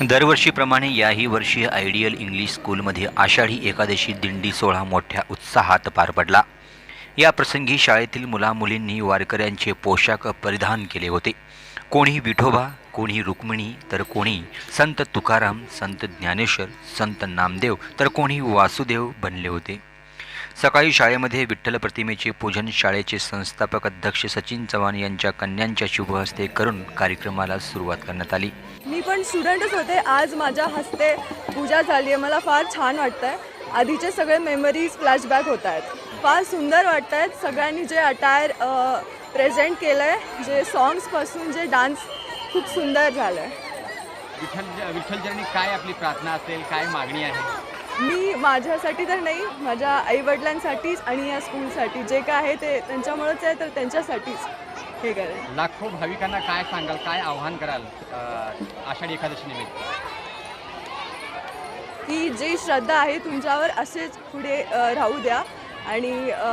दरवर्षीप्रमाणे याही वर्षी आयडियल इंग्लिश स्कूलमध्ये आषाढी एकादशी दिंडी सोहळा मोठ्या उत्साहात पार पडला. या प्रसंगी शाळेतील मुलामुलींनी वारकऱ्यांचे पोशाख परिधान केले होते. कोणी विठोबा कोणी रुक्मिणी तर कोणी संत तुकाराम संत ज्ञानेश्वर संत नामदेव तर कोणी वासुदेव बनले होते. सकाळी शाळेमध्ये विठ्ठल प्रतिमेचे पूजन शाळेचे संस्थापक अध्यक्ष सचिन चव्हाण यांच्या कन्यांच्या शुभ हस्ते करून कार्यक्रमाला सुरुवात करण्यात आली. मी पण स्टुडंटच होते. आज माझ्या हस्ते पूजा झाली आहे. मला फार छान वाटतं आहे आधीचे सगळे मेमरीज फ्लॅशबॅक होत आहेत फार सुंदर वाटत आहेत सगळ्यांनी जे अटायर प्रेझेंट केलं आहे जे सॉंग्सपासून जे डान्स खूप सुंदर झालं आहे विठ्ठल विठ्ठलचरणी काय आपली प्रार्थना असेल? काय मागणी आहे? मी माझ्यासाठी तर नाही माझ्या आईवडिलांसाठीच आणि या स्कूलसाठी. जे काय आहे ते त्यांच्यामुळेच आहे तर त्यांच्यासाठीच हे करेन. लाखो भाविकांना काय सांगाल काय आव्हान कराल अं, आषाढी एकादशी निमित्त? की जी श्रद्धा आहे तुमच्यावर असेच पुढे अ, राहू द्या आणि अ,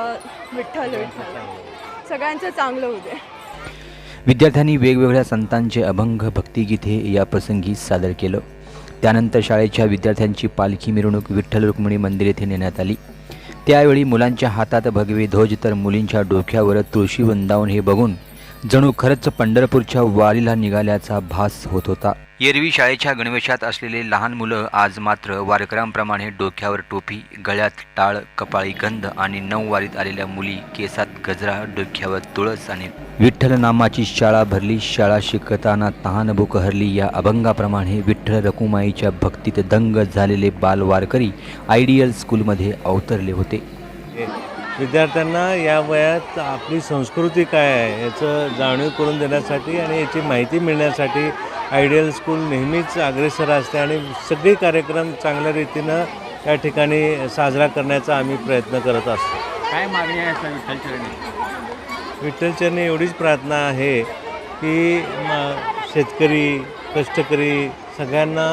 विठ्ठल विठ्ठल. सगळ्यांचं चांगलं होऊ दे विद्यार्थ्यांनी वेगवेगळ्या संतांचे अभंग भक्तिगीते या प्रसंगी सादर केलं. त्यानंतर शाळेच्या विद्यार्थ्यांची पालखी मिरवणूक विठ्ठल रुक्मिणी मंदिर येथे नेण्यात आली. त्यावेळी मुलांच्या हातात भगवे ध्वज तर मुलींच्या डोक्यावर तुळशी वंदावून हे बघून जणू खरंच पंढरपूरच्या वारीला निघाल्याचा भास होत होता. एरवी शाळेच्या गणवेशात असलेले लहान मुलं आज मात्र वारकऱ्यांप्रमाणे डोक्यावर टोपी गळ्यात टाळ कपाळी गंध आणि नऊवारीत आलेल्या मुली केसात गजरा डोक्यावर तुळस आणि विठ्ठल नामाची शाळा भरली शाळा शिकताना तहानभूक हरली या अभंगाप्रमाणे विठ्ठल रकुमाईच्या भक्तीत दंग झालेले बाल वारकरी आयडियल स्कूलमध्ये अवतरले होते. विद्यार्थ्यांना या वयात आपली संस्कृती काय आहे याचं जाणीव करून देण्यासाठी आणि याची माहिती मिळण्यासाठी आयडियल स्कूल नेहमीच अग्रेसर असते आणि सगळे कार्यक्रम चांगल्या रीतीनं या ठिकाणी साजरा करण्याचा आम्ही प्रयत्न करत असतो. काय मागणी आहे विठ्ठलचरणी विठ्ठलचरणी एवढीच प्रार्थना आहे की शेतकरी कष्टकरी सगळ्यांना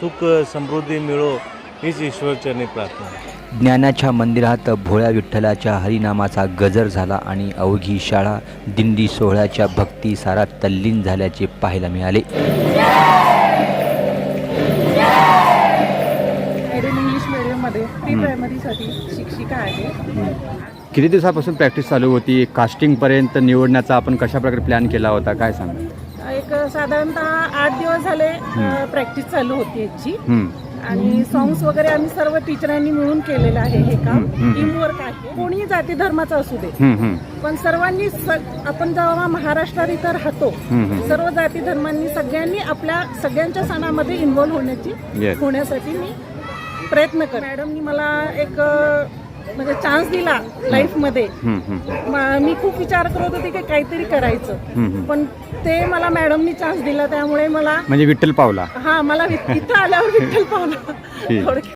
सुख समृद्धी मिळो. हीच ईश्वरचरणी प्रार्थना ज्ञानाच्या मंदिरात भोळ्या विठ्ठलाच्या हरिनामाचा गजर झाला आणि अवघी शाळा दिंडी सोहळ्याच्या भक्ती सारा तल्लीन झाल्याचे पाहायला मिळाले. एडन इंग्लिश मिडियममध्ये प्री प्रायमरीसाठी शिक्षिका आहे. किती दिवसापासून प्रॅक्टिस चालू होती? कास्टिंगपर्यंत निवडण्याचा आपण कशा प्रकारे प्लॅन केला होता? काय सांगा एक साधारणतः आठ दिवस झाले प्रॅक्टिस चालू होती याची. आणि सॉंग्स वगैरे आम्ही सर्व टीचरांनी मिळून केलेलं आहे हे काम हम्म, हम्म. टीम वर्क आहे कोणी जाती धर्माचं असू दे पण सर्वांनी आपण जेव्हा महाराष्ट्रात इथं राहतो. सर्व जाती धर्मांनी सगळ्यांनी आपल्या सगळ्यांच्या सणामध्ये इन्व्हॉल्व होण्याची. होण्यासाठी मी प्रयत्न कर मॅडमनी मला एक म्हणजे चान्स दिला लाईफमध्ये म- खूप विचार करत होते की काहीतरी करायचं. पण ते मला मॅडमनी चान्स दिला त्यामुळे मला म्हणजे विठ्ठल पावला. हा मला इथं आल्यावर विठ्ठल पावला. थोडक्यात